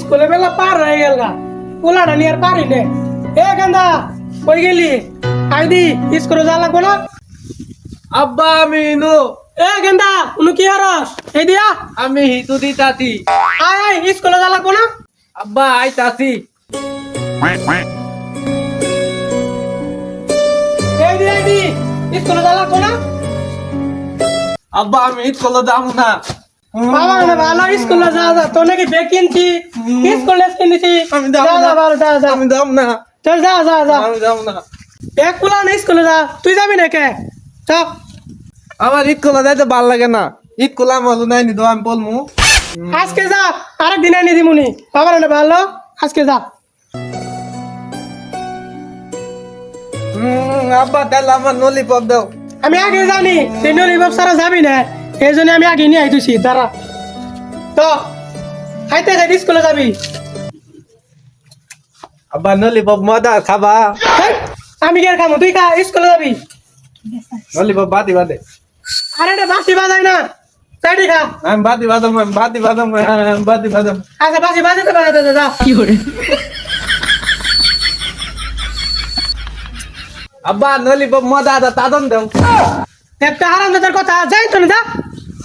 স্কুলে বেলা পার হয়ে গেল গা। পোলাটা নিয়ে আর পারি নে। এ গেন্দা কই গেলি? আই দি স্কুলে যা লাগবো না? আব্বা আমি ইনু। এ গেন্দা উনু কি হরস? এই দিয়া। আমি হিতু দিতাছি। আয় আয় স্কুলে যা লাগবো না? আব্বা quack quack এই দি এই দি স্কুলে যা লাগবো না? আব্বা আমি স্কুলে যাব না। বাবা না ভালো স্কুলে যা যা তো নাকি বেগ কিনছি। স্কুলে কিনছি? আমি যা না। ভালো যা যা। আমি যাব না। চল যা যা যা। আমি যাব না। এক পোলা না স্কুলে যা। তুই যাবি না কে চ। আমার স্কুলে যাইতে ভালো লাগে না। স্কুলে আমার নাই নি আমি বলমু। আজকে যা আরেক দিন এনে দিমুনি। বাবার না ভালো? আজকে যা। আব্বা তাহলে আমার ললিপপ দাও। আমি আগে জানি তুই নলিবাব সারা যাবি না। এই জন্য আমি আগে নিয়ে আইতেছি দাঁড়া। তো খাইতে খাইতে স্কুলে যাবি? আব্বা ললিপপ মজা খাবা। আমি কে খামো? তুই খা স্কুলে যাবি? ললিপপ বাদি বাদে। আরে এটা বাসি বাজাই না। চাইটি খা। আমি বাদি বাদাম আমি বাদি বাদাম আমি বাদি বাদাম আচ্ছা বাসি বাজাতে বাজাতে যা কি করে আব্বা ললিপপ মজা আছে তাদন দাও। একটা আরাম দাদার কথা যাই তো না যা।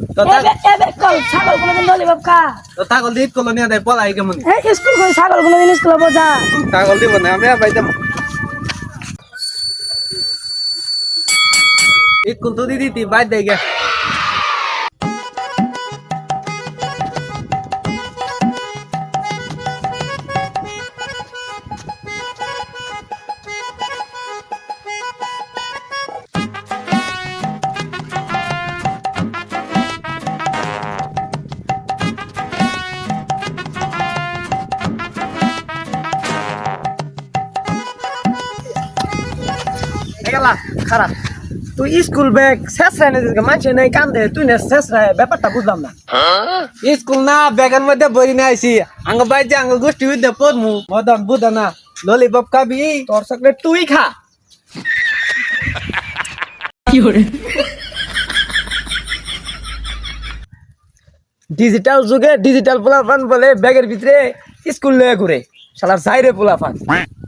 ছাগল কোনোদিন ললিপপ খা তো ছাগল দিয়ে কলো নিয়ে দেয় পলাই কেমন স্কুল করে ছাগল কোনোদিন স্কুলে বোঝা ছাগল দিব না আমি পাইতাম স্কুল তো দিদি বাদ দেয় গে। খারাপ তুই স্কুল ব্যাগ শেষ রায় না মানুষের নেই কান্দে তুই না শেষ রায় ব্যাপারটা বুঝলাম না। স্কুল না ব্যাগের মধ্যে বই না আইছি। আঙ্গ বাইতে আঙ্গ গোষ্ঠী হইতে পড়মু মদন বুঝ না ললিপপ খাবি তোর চকলেট তুই খা। ডিজিটাল যুগে ডিজিটাল পোলাপান বলে ব্যাগের ভিতরে স্কুল লয়ে ঘুরে শালার সাইরে পোলাপান। quack